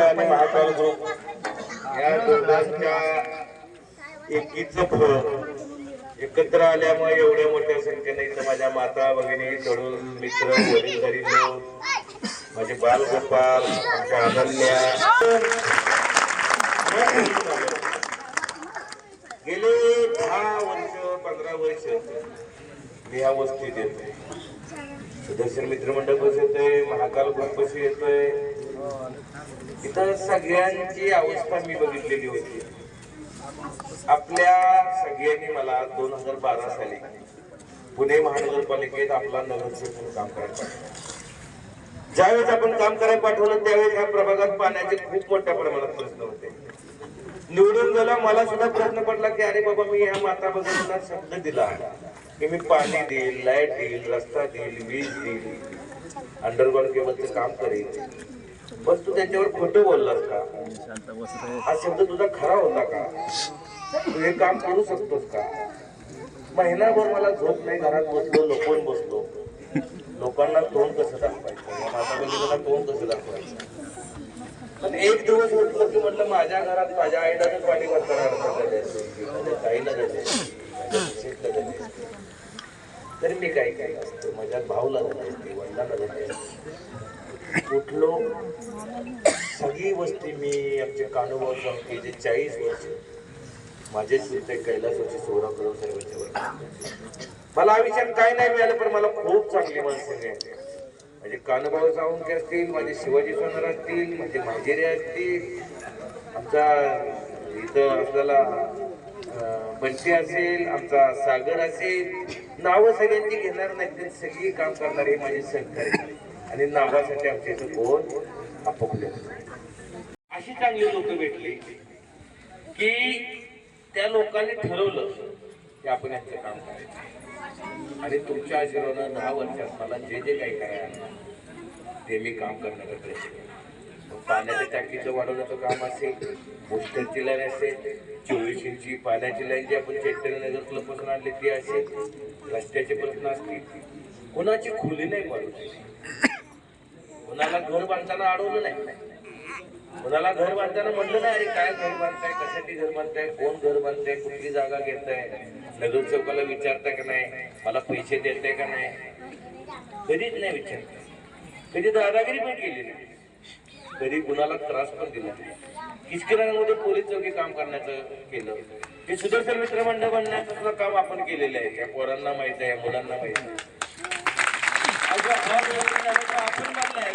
आणि महाकाल ग्रुप या दोघांच्या एकीचं फळ एकत्र आल्यामुळे एवढ्या मोठ्या संख्येने इथं माझ्या माता भगिनी तरुण मित्र वडीलधारी लोक माझे बालगोपाल आमच्या अनन्या गेले दहा वर्ष पंधरा वर्ष. मी ह्या वस्तीत येतोय. सुदर्शन मित्रमंडळ बस येतोय महाकाल ग्रुप बस येतोय. इथं सगळ्यांची अवस्था मी बघितलेली होती. आपल्या सगळ्यांनी मला दोन हजार बारा साली पुणे महानगरपालिकेत आपला नगरसेवक काम करायला ज्यावेळेस आपण काम करायला पाठवलं त्यावेळेस ह्या प्रभागात पाण्याचे खूप मोठ्या प्रमाणात प्रश्न होते. निवडून गेला मला सुद्धा प्रश्न पडला की अरे बाबा मी ह्या माता भगिनींना शब्द दिला. की मी पाणी देईल लाइट देईल रस्ता देईल वीज देईल अंडरग्राऊंड केबलचं काम करेल. बस तू त्याच्यावर खोटं बोललास का? हा शब्द तुझा खरा होता का? तू हे काम करू शकतोस का? महिनाभर मला झोप नाही घरात बसलो लपून बसलो. लोकांना तोंड कसं दाखवायचं? माझा माता तोंड कसं दाखवायचं? पण एक दिवस म्हटलं की म्हटलं माझ्या घरात माझ्या आईलाच पाणी करताना अडचण म्हणजे ताईला म्हणजे तरी मी काय काय असतो. माझ्या भाऊला झाली वडिलांना झाली उठलो. सगळी वस्ती मी आमचे सांगते जे चाळीस वर्ष. माझे चुलते कैलासवरचे सोहरा करून साहेबांच्या वर मला विचार काय नाही मिळालं पण मला खूप चांगली माणसं मिळाली. माझे कानभाऊ सावंके असतील माझे शिवाजी सोनार असतील माझे माजेरे असतील. आमचा इथं आपल्याला बंटी असेल आमचा सागर असेल. नावं सगळ्यांची घेणार नाही सगळी काम करणारे माझे सहकारी. आणि नावासाठी आमच्या इथं कोण आपले अशी चांगली लोक भेटली की त्या लोकांनी ठरवलं की आपण यांचं काम करायचं. आणि तुमच्या आशीर्वादानं दहा वर्षात मला जे जे काही करायला ते मी काम करण्याचा प्रयत्न केला. पाण्याच्या टाकीचं वाढवण्याचं काम असेल पोस्टरची लाईन असेल चोवीस इंची पाण्याची लाईन जी आपण चैतन्यनगर क्लबपासून आणली ती असेल रस्त्याचे प्रश्न असतील कोणाची खुली नाही पाडू कोणाला घर बांधताना अडवलं नाही. कोणाला घर बांधताना म्हणलं नाही अरे काय घर बांधताय कशासाठी घर बांधताय कोण घर बांधताय कुठली जागा घेताय नगरसेवकाला विचारताय का नाही मला पैसे देताय का नाही? कधीच नाही विचारताय. कधी दादागिरी पण केली नाही. कधी कुणाला त्रास पण दिला किचकिरांमध्ये पोलीस चौकी काम करण्याचं केलं. हे सुदर्शन मित्र मंडळ बनण्याचं काम आपण केलेलं आहे. या पोरांना माहीत आहे या मुलांना माहीत आहे. अगं, आपण